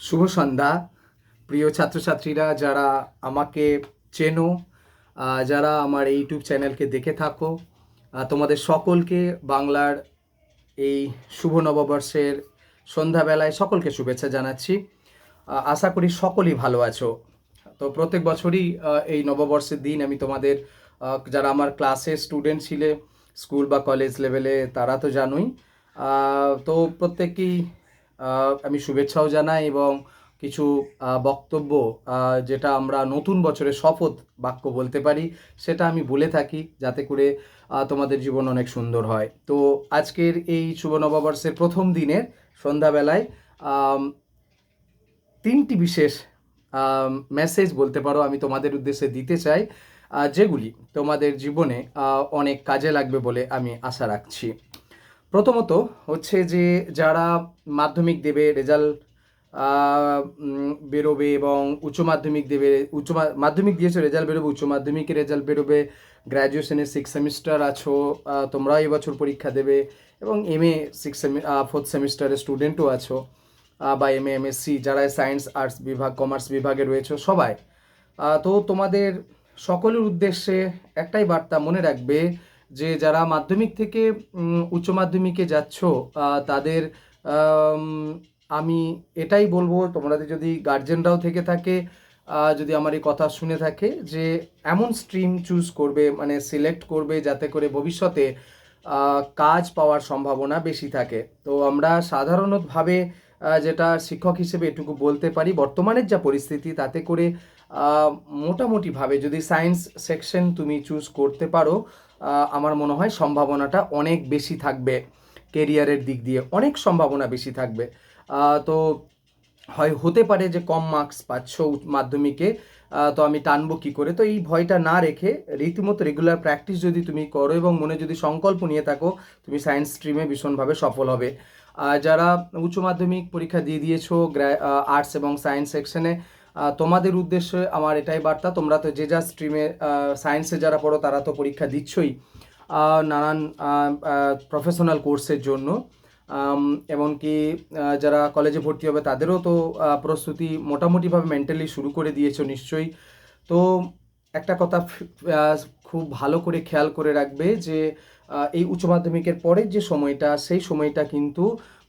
শুভ সন্ধ্যা। প্রিয় ছাত্রছাত্রীরা যারা আমাকে চেনো যারা আমার এই ইউটিউব চ্যানেলকে দেখে থাকো তোমাদের সকলকে বাংলার এই শুভ নববর্ষের সন্ধ্যাবেলায় সকলকে শুভেচ্ছা জানাচ্ছি। আশা করি সকলেই ভালো আছো। তো প্রত্যেক বছরই এই নববর্ষের দিন আমি তোমাদের যারা আমার ক্লাসের স্টুডেন্ট ছিলে স্কুল বা কলেজ লেভেলে তারা তো জানোই। তো প্রত্যেককেই আহ, আমি শুভেচ্ছাও জানাই এবং কিছু বক্তব্য যেটা আমরা নতুন বছরের শপথ বাক্য বলতে পারি, সেটা আমি বলে থাকি যাতে করে তোমাদের জীবন অনেক সুন্দর হয়। তো আজকের এই শুভ নববর্ষের প্রথম দিনের সন্ধ্যাবেলায় তিনটি বিশেষ মেসেজ বলতে পারো আমি তোমাদের উদ্দেশ্যে দিতে চাই যেগুলি তোমাদের জীবনে অনেক কাজে লাগবে বলে আমি আশা রাখছি। প্রথমত হচ্ছে যে যারা মাধ্যমিক দেবে রেজাল্ট বেরোবে এবং উচ্চ মাধ্যমিক দেবে উচ্চ মাধ্যমিক দিয়েছ রেজাল্ট বেরোবে উচ্চ মাধ্যমিকের রেজাল্ট বেরোবে গ্র্যাজুয়েশনের সিক্স সেমিস্টার আছো আহ, তোমরাও এবছর পরীক্ষা দেবে এবং এম এ সিক্স ফোর্থ সেমিস্টারের স্টুডেন্টও আছো বা এম এ এমএসসি যারা সায়েন্স আর্টস বিভাগ কমার্স বিভাগে রয়েছে সবাই। তো তোমাদের সকলের উদ্দেশ্যে একটাই বার্তা মনে রাখবে যে যারা মাধ্যমিক থেকে উচ্চ মাধ্যমিকে যাচ্ছ তাদের, আমি এটাই বলব তোমরা যদি গার্জেনরাও থেকে থাকে যদি আমার এই কথা শুনে থাকে, যে এমন স্ট্রিম চুজ করবে মানে সিলেক্ট করবে যাতে করে ভবিষ্যতে কাজ পাওয়ার সম্ভাবনা বেশি থাকে। তো আমরা সাধারণতভাবে যেটা শিক্ষক হিসেবে এটুকু বলতে পারি, বর্তমানের যা পরিস্থিতি, তাতে করে মোটামুটিভাবে যদি সায়েন্স সেকশন তুমি চুজ করতে পারো আমার মনে হয় সম্ভাবনাটা অনেক বেশি থাকবে কেরিয়ারের দিক দিয়ে, অনেক সম্ভাবনা বেশি থাকবে। তো হয়, হতে পারে যে কম মার্কস পাচ্ছ মাধ্যমিকে তো আমি টানবো কি করে? তো এই ভয়টা না রেখে রীতিমতো রেগুলার প্র্যাকটিস যদি তুমি করো এবং মনে যদি সংকল্প নিয়ে থাকো, তুমি সায়েন্স স্ট্রিমে ভীষণভাবে সফল হবে। যারা উচ্চ মাধ্যমিক পরীক্ষা দিয়ে দিয়েছ আর্টস এবং সায়েন্স সেকশনে তোমাদের উদ্দেশ্যে আমার এটাই বার্তা, তোমরা তো যে যা স্ট্রিমে সায়েন্সে যারা পড়ো, তারা তো পরীক্ষা দিচ্ছই নানান প্রফেশনাল কোর্সের জন্য। এমনকি যারা কলেজে ভর্তি হবে, তাদেরও তো প্রস্তুতি মোটামুটিভাবে মেন্টালি শুরু করে দিয়েছ নিশ্চয়ই। তো একটা কথা খুব ভালো করে খেয়াল করে রাখবে যে এই উচ্চ মাধ্যমিকের পরের যে সময়টা, সেই সময়টা কিন্তু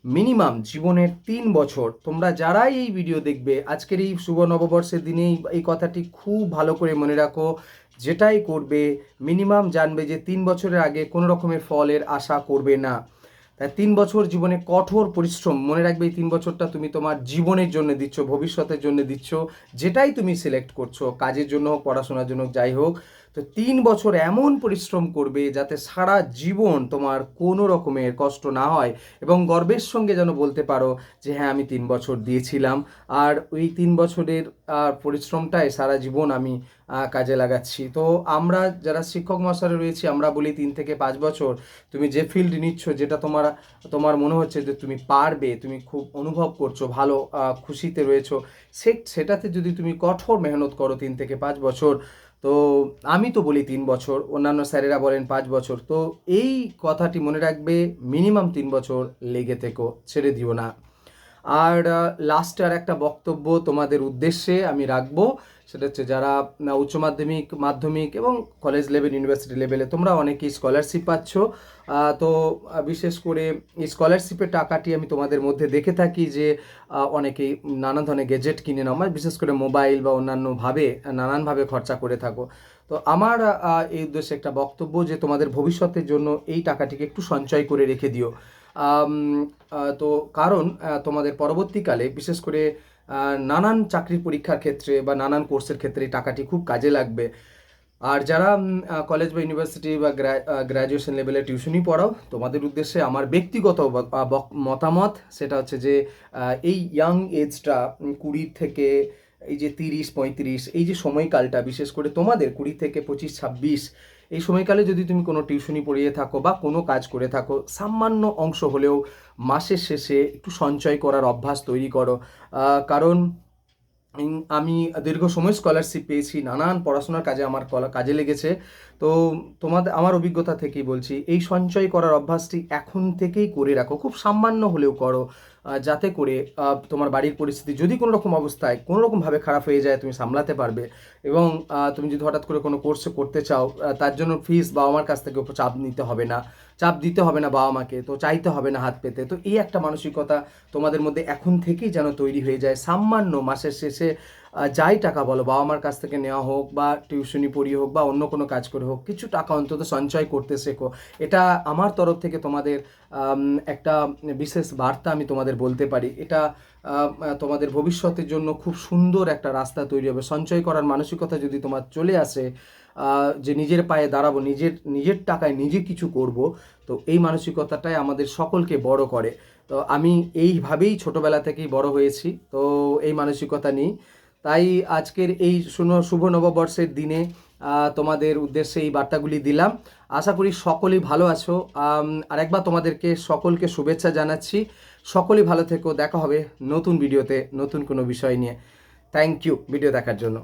মিনিমাম জীবনের তিন বছর তোমরা যারাই এই ভিডিও দেখবে, আজকের এই শুভ নববর্ষের দিনে এই- কথাটি খুব ভালো করে মনে রাখো, যেটাই করবে, মিনিমাম জানবে যে তিন বছরের আগে কোনো রকমের ফলের আশা করবে না। তাই তিন বছর জীবনে কঠোর পরিশ্রম মনে রাখবে এই তিন বছরটা তুমি তোমার জীবনের জন্য দিচ্ছ, ভবিষ্যতের জন্য দিচ্ছ, যেটাই তুমি সিলেক্ট করছ, কাজের জন্য হোক, পড়াশোনার জন্য যাই হোক তো তিন বছর এমন পরিশ্রম করবে যাতে সারা জীবন তোমার কোনো রকমের কষ্ট না হয় এবং গর্বের সঙ্গে যেন বলতে পারো যে হ্যাঁ আমি তিন বছর দিয়েছিলাম আর ওই তিন বছরের পরিশ্রমটাই সারা জীবন আমি কাজে লাগাচ্ছি। তো আমরা যারা শিক্ষক মশারে রয়েছি, আমরা বলি তিন থেকে পাঁচ বছর, তুমি যে ফিল্ড নিচ্ছ যেটা তোমার তোমার মনে হচ্ছে যে তুমি পারবে, তুমি খুব অনুভব করছ, ভালো খুশিতে রয়েছো, সে, সেটাতে যদি তুমি কঠোর মেহনত করো তিন থেকে পাঁচ বছর তো আমি তো বলি তিন বছর, অন্যান্য স্যারেরা বলেন পাঁচ বছর, তো এই কথাটি মনে রাখবে, মিনিমাম তিন বছর লেগে থেকো, ছেড়ে দিও না। আর লাস্টে আর একটা বক্তব্য তোমাদের উদ্দেশ্যে আমি রাখব। সেটা হচ্ছে যারা উচ্চ মাধ্যমিক মাধ্যমিক এবং কলেজ লেভেল ইউনিভার্সিটি লেভেলে তোমরা অনেকেই স্কলারশিপ পাচ্ছ। তো বিশেষ করে এই স্কলারশিপের টাকাটি আমি তোমাদের মধ্যে দেখে থাকি যে অনেকেই নানান ধরনের গেজেট কিনে নাও মানে বিশেষ করে মোবাইল বা অন্যান্যভাবে, নানানভাবে খরচা করে থাকো। তো আমার এই উদ্দেশ্যে একটা বক্তব্য যে তোমাদের ভবিষ্যতের জন্য এই টাকাটিকে একটু সঞ্চয় করে রেখে দিও। তো কারণ তোমাদের পরবর্তীকালে বিশেষ করে নানান চাকরির পরীক্ষার ক্ষেত্রে বা নানান কোর্সের ক্ষেত্রে টাকাটি খুব কাজে লাগবে। আর যারা কলেজ বা ইউনিভার্সিটি বা গ্র্যাজুয়েশন লেভেলে টিউশনই পড়াও, তোমাদের উদ্দেশ্যে আমার ব্যক্তিগত মতামত সেটা হচ্ছে যে এই ইয়াং এজটা কুড়ি থেকে, এই যে তিরিশ, পঁয়ত্রিশ, এই যে সময়কালটা বিশেষ করে তোমাদের কুড়ি থেকে পঁচিশ, ছাব্বিশ এই সময়কালে যদি তুমি কোনো টিউশনি পড়িয়ে থাকো বা কোনো কাজ করে থাকো, সামান্য অংশ হলেও মাসের শেষে একটু সঞ্চয় করার অভ্যাস তৈরি করো। কারণ আমি দীর্ঘ সময় স্কলারশিপ পেয়েছি, নানান পড়াশোনার কাজে আমার কাজে লেগেছে। তো তোমাদের আমার অভিজ্ঞতা থেকেই বলছি, এই সঞ্চয় করার অভ্যাসটি এখন থেকেই করে রাখো, খুব সামান্য হলেও করো। যাতে করে তোমার বাড়ির পরিস্থিতি যদি কোনো রকম অবস্থায় কোনো রকমভাবে খারাপ হয়ে যায়, তুমি সামলাতে পারবে। এবং তুমি যদি হঠাৎ করে কোনো কোর্স করতে চাও তার জন্য ফিস বাবা মার কাছ থেকে চাপ নিতে হবে না। চাপ দিতে হবে না বাবা মাকে তো চাইতে হবে না হাত পেতে। তো এই একটা মানসিকতা তোমাদের মধ্যে এখন থেকেই যেন তৈরি হয়ে যায়। সামান্য মাসের শেষে যাই টাকা বলো, বাবা মার কাছ থেকে নেওয়া হোক বা টিউশনি পড়িয়ে হোক বা অন্য কোনো কাজ করে হোক, কিছু টাকা অন্তত সঞ্চয় করতে শেখো। এটা আমার তরফ থেকে তোমাদের একটা বিশেষ বার্তা আমি তোমাদের বলতে পারি। এটা তোমাদের ভবিষ্যতের জন্য খুব সুন্দর একটা রাস্তা তৈরি হবে। সঞ্চয় করার মানসিকতা যদি তোমার চলে আসে যে নিজের পায়ে দাঁড়াবো, নিজের নিজের টাকায় নিজে কিছু করব, তো এই মানসিকতাটাই আমাদের সকলকে বড় করে। তো আমি এইভাবেই ছোটবেলা থেকেই বড় হয়েছি। তো এই মানসিকতা নিই তাই আজকের এই শুভ- নববর্ষের দিনে তোমাদের উদ্দেশ্যে এই বার্তাগুলি দিলাম। আশা করি সকলেই ভালো আছো। আর একবার তোমাদেরকে সকলকে শুভেচ্ছা জানাচ্ছি। সকলেই ভালো থেকো। দেখা হবে নতুন ভিডিওতে নতুন কোনো বিষয় নিয়ে। থ্যাংক ইউ ভিডিও দেখার জন্য।